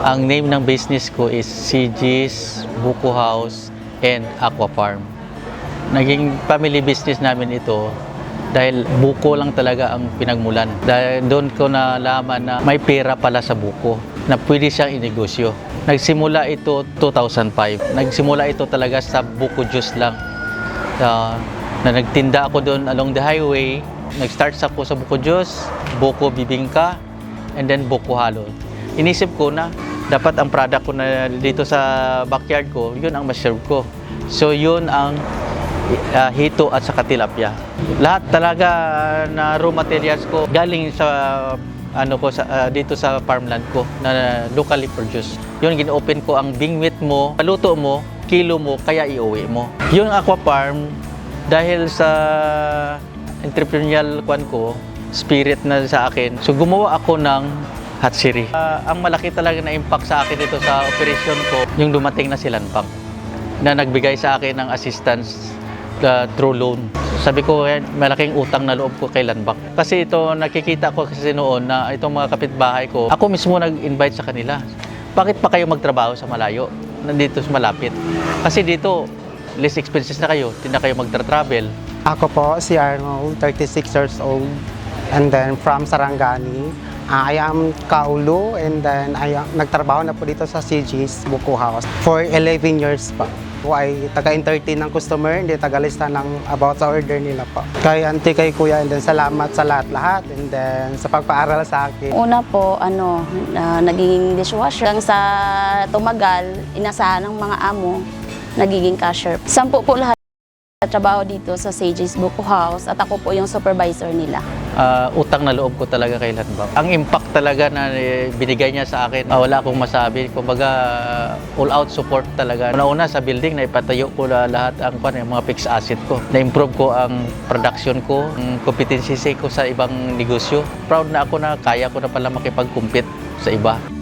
Ang name ng business ko is CG's Buko House and Aqua Farm. Naging family business namin ito dahil buko lang talaga ang pinagmulan. Dahil doon ko nalaman na may pera pala sa buko na pwede siyang inegosyo. Nagsimula ito 2005. Nagsimula ito talaga sa buko juice lang. Ah, na nagtinda ako doon along the highway. Nag-start ako sa buko juice, buko bibingka, and then buko halo. Inisip ko na dapat ang product ko na dito sa backyard ko, yun ang ma-serve ko. So yun ang uh, hito at saka tilapia. Lahat talaga na raw materials ko galing sa ano ko sa ah, dito sa farmland ko na locally produced. Yun gin-open ko ang bingwit mo, paluto mo, kilo mo, kaya iuwi mo. Yung aqua farm dahil sa entrepreneurial kwan ko, spirit na sa akin. So gumawa ako ng hatchery. Ah, ang malaki talaga na impact sa akin dito sa operation ko, yung dumating na si Lanpang na nagbigay sa akin ng assistance uh, through loan. Sabi ko, eh, malaking utang na loob ko kay Lanbak. Kasi ito, nakikita ko kasi noon na itong mga kapitbahay ko, ako mismo nag-invite sa kanila. Bakit pa kayo magtrabaho sa malayo? Nandito sa malapit. Kasi dito, less expenses na kayo, hindi na kayo magtra-travel. Ako po si Arnold, 36 years old, and then from Sarangani. Ah, I am Kaulo, and then I am, nagtrabaho na po dito sa CG's Buko House for 11 years pa. Po ay taga-entertain ng customer, hindi tagalista ng about sa order nila po. Kay auntie, kay kuya, and then salamat sa lahat-lahat, and then sa pagpaaral sa akin. Una po, ano, na naging dishwasher. Hanggang sa tumagal, inasahan ng mga amo, nagiging cashier. Sampu po lahat trabaho dito sa Sages Buko House at ako po yung supervisor nila. Ah, utang na loob ko talaga kay Lanbak. Ang impact talaga na eh, binigay niya sa akin, ah, wala akong masabi. Kumbaga, all-out support talaga. Una-una sa building, na ipatayo ko lahat ang kwan, mga fixed asset ko. Na-improve ko ang production ko, ang competency ko sa ibang negosyo. Proud na ako na kaya ko na pala makipag-compete sa iba.